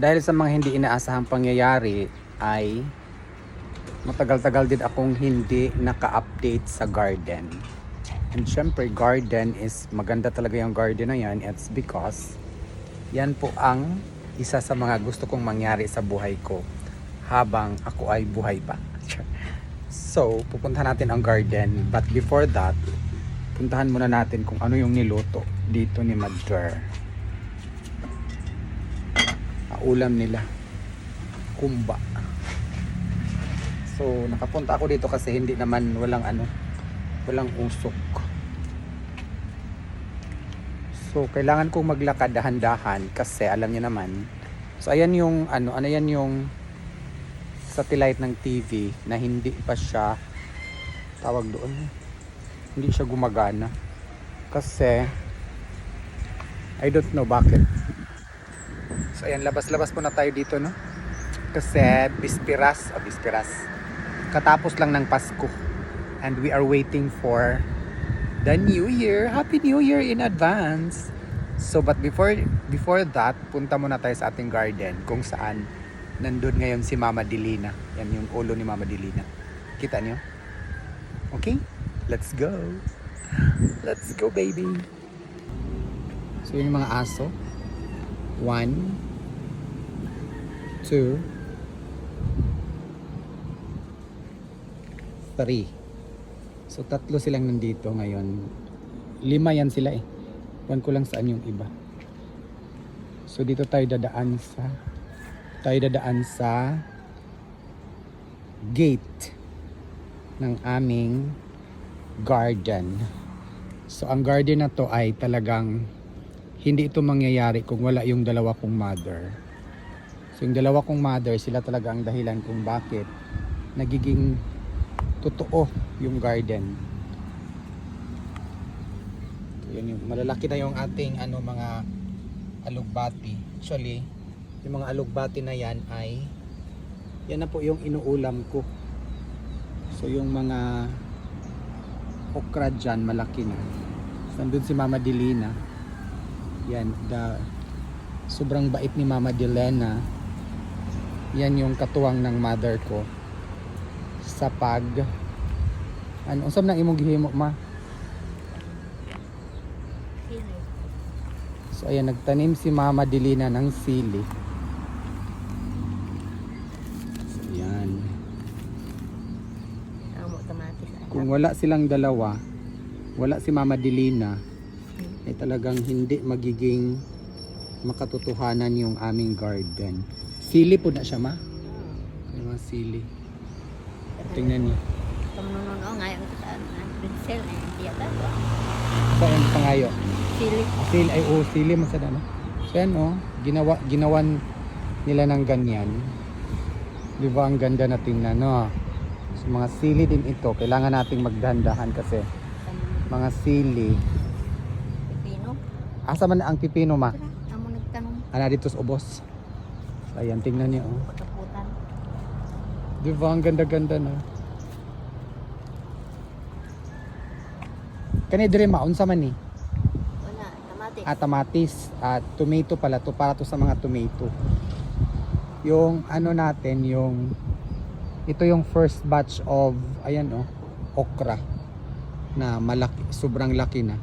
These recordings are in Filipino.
dahil sa mga hindi inaasahang pangyayari ay matagal-tagal din akong hindi naka-update sa garden. And syempre, garden is maganda talaga yung garden na yan. It's because yan po ang isa sa mga gusto kong mangyari sa buhay ko habang ako ay buhay pa. so, pupuntahan natin ang garden. But before that, puntahan muna natin kung ano yung niluto dito ni Madre. Ulam nila. Kumba. So, nakapunta ako dito kasi hindi naman walang ano, walang usok. So, kailangan kong maglakad dahan-dahan kasi alam niyo naman. So, ayan yung ano, ano yan yung satellite ng TV na hindi pa siya tawag doon. Hindi siya gumagana. Kasi I don't know bakit. So, ayan, labas-labas muna tayo dito, no? Kasi bispiras, o bispiras, katapos lang ng Pasko. And we are waiting for the New Year. Happy New Year in advance. So but before before that, punta muna tayo sa ating garden kung saan nandun ngayon si Mama Dilina. Yan yung ulo ni Mama Dilina. Kita niyo? Okay? Let's go. Let's go, baby. So yun yung mga aso. One, two, three. So tatlo silang nandito ngayon. Lima yan sila eh. Kuwan ko lang saan yung iba. So dito tayo dadaan sa tayo dadaan sa gate ng aming garden. So ang garden na to ay talagang hindi ito mangyayari kung wala yung dalawa kong mother. So yung dalawa kong mother, sila talaga ang dahilan kung bakit nagiging totoo yung garden. So, yun yung malalaki na yung ating ano mga alugbati. Actually, yung mga alugbati na yan ay yan na po yung inuulam ko. So yung mga okra dyan, malaki na. Nandun si Mama Dilina. Yan, the, sobrang bait ni Mama Dilena. Yan yung katuwang ng mother ko. Sa pag ano unsam nang imong gihimo ma. Sili. so ayan nagtanim si Mama Dilina ng sili. So yan Amo kamatis. kung wala silang dalawa wala si Mama Dilina ay talagang hindi magiging makatotohanan yung aming garden sili po na siya ma yung mga sili tingnan niyo Kamununo oh, ngayon ko sa Pincel eh. Diya ka. saan pangayo Sili. Sili ay oh, sili masada no. So yan oh, ginawa ginawan nila ng ganyan. Di ba ang ganda na tingnan no? So mga sili din ito, kailangan nating magdahan-dahan kasi mga sili. Pipino. Asa man ang pipino ma? Amo nagtanong. Ana dito sa ubos. Ayan, tingnan niyo oh. Di ba ang ganda-ganda no? Kani dire maunsa man ni? Wala. Kamatis. at tamatis at tomato pala to para to sa mga tomato yung ano natin yung ito yung first batch of ayan oh okra na malaki sobrang laki na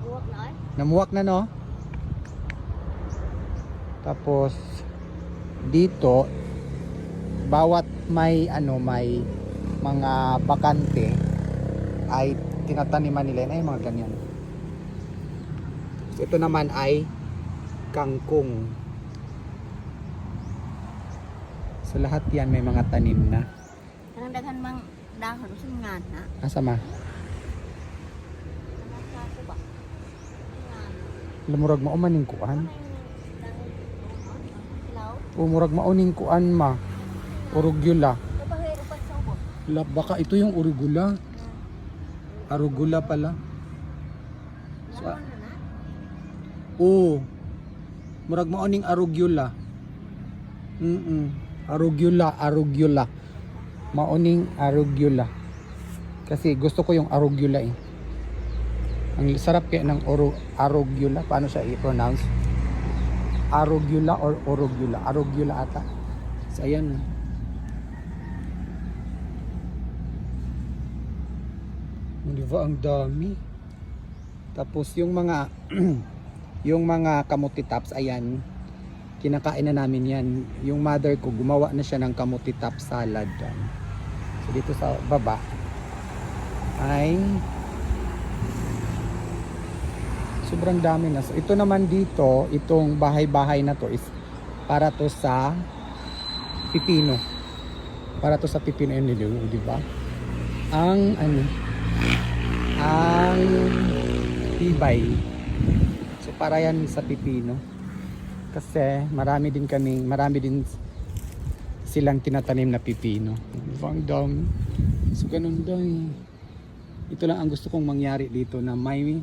Buwak na ay. namuwak na no tapos dito bawat may ano may mga bakante ay tinataniman nila ay mga ganyan So, ito naman ay kangkong so lahat yan may mga tanim na Kanang daghan mang dahon. Usin nga na. asa ma ba? lumurag maumaning kuan? Umurag mauning kuan ma urugula. La, baka ito yung urugula arugula pala So, na. Oo. Murag mao ning arugula. Mm. Arugula, arugula. Mauning arugula. Kasi gusto ko yung arugula eh. Ang sarap kaya ng arugula. Paano siya i-pronounce? Arugula or orugula. Arugula ata. So, ayan. Di ba? Ang dami. Tapos yung mga yung mga kamuti tops, ayan, kinakain na namin yan. Yung mother ko, gumawa na siya ng kamuti top salad. So dito sa baba ay sobrang dami na. So ito naman dito, itong bahay-bahay na to is para to sa pipino. Para to sa pipino yun di ba? Ang ano, ang tibay. So para yan sa pipino. Kasi marami din kaming, marami din silang tinatanim na pipino. Ang dami. So ganun daw eh. Ito lang ang gusto kong mangyari dito na may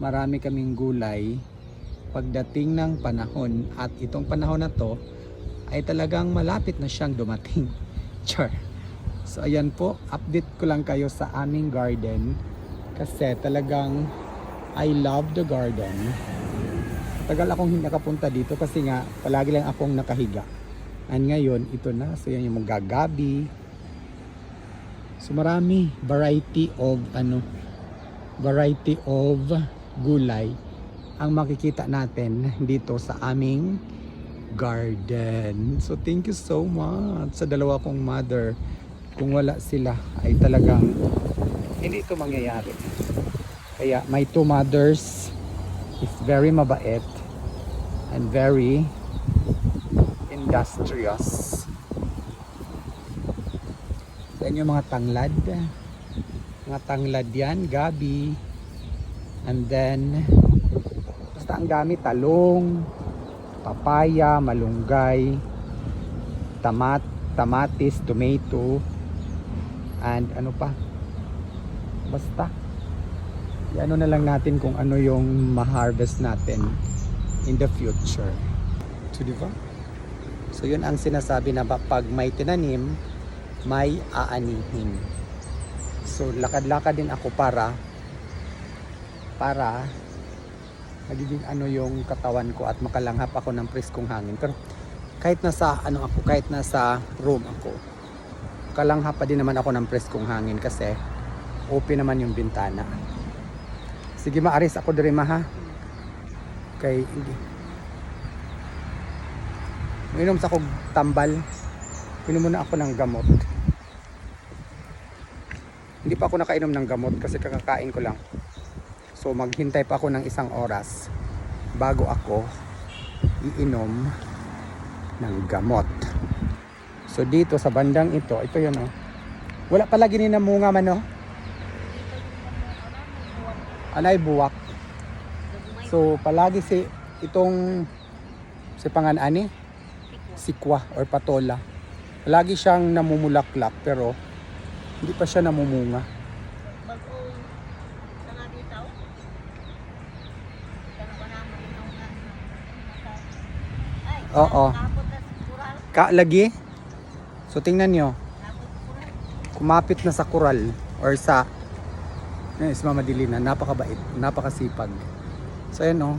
marami kaming gulay pagdating ng panahon at itong panahon na to ay talagang malapit na siyang dumating. Char. So ayan po, update ko lang kayo sa aming garden kasi talagang I love the garden. Tagal akong hindi nakapunta dito kasi nga palagi lang akong nakahiga. And ngayon, ito na. So yan yung mga gabi. So marami variety of ano variety of gulay ang makikita natin dito sa aming garden. So thank you so much sa dalawa kong mother. Kung wala sila ay talagang hindi ito mangyayari. Kaya my two mothers is very mabait and very industrious. Yan yung mga tanglad. Mga tanglad yan, gabi. And then, basta ang dami, talong, papaya, malunggay, tamat, tamatis, tomato, and ano pa. Basta. Ano na lang natin kung ano yung ma-harvest natin in the future. So, di ba? So, yun ang sinasabi na pag may tinanim, may aanihin. So, lakad-lakad din ako para para magiging ano yung katawan ko at makalanghap ako ng preskong hangin. Pero kahit nasa ano ako, kahit nasa room ako, kalanghap pa din naman ako ng preskong hangin kasi open naman yung bintana. Sige maaris ako diri ma ha. Kay. Minom sa kog tambal. Minom muna ako ng gamot. Hindi pa ako nakainom ng gamot kasi kakakain ko lang. So maghintay pa ako ng isang oras bago ako iinom ng gamot. So dito sa bandang ito, ito yun oh. Wala pala gini na munga man oh. Anay buwak. So palagi si itong si panganani sikwa or patola. Palagi siyang namumulaklak pero hindi pa siya namumunga. Bagong sa nga dito. Kaya ko na mo yung Ay, Oo. Ka lagi. So tingnan nyo, kumapit na sa kural or sa eh, is mamadili na, napakabait, napakasipag. So ayan oh.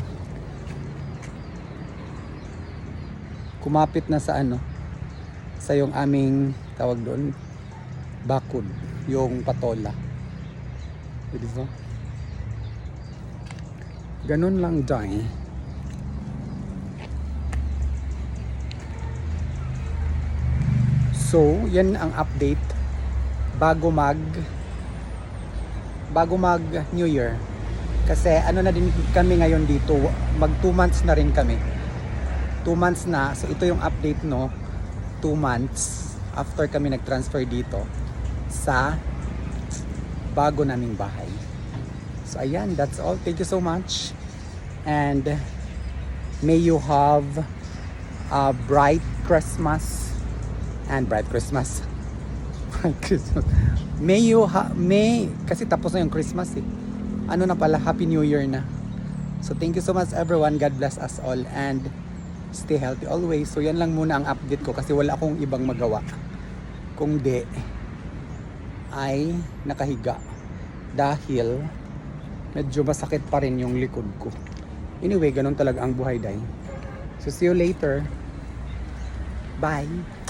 Kumapit na sa ano, sa yung aming tawag doon, bakod, yung patola. Ba? Ganun lang dahil. So, yan ang update bago mag bago mag New Year. Kasi ano na din kami ngayon dito, mag 2 months na rin kami. 2 months na, so ito yung update no. 2 months after kami nag-transfer dito sa bago naming bahay. So ayan, that's all. Thank you so much. And may you have a bright Christmas and bright Christmas. Bright Christmas. May you ha- may kasi tapos na yung Christmas eh. Ano na pala, Happy New Year na. So thank you so much everyone. God bless us all and stay healthy always. So yan lang muna ang update ko kasi wala akong ibang magawa. Kung di ay nakahiga dahil medyo masakit pa rin yung likod ko. Anyway, ganun talaga ang buhay, day. So see you later. Bye.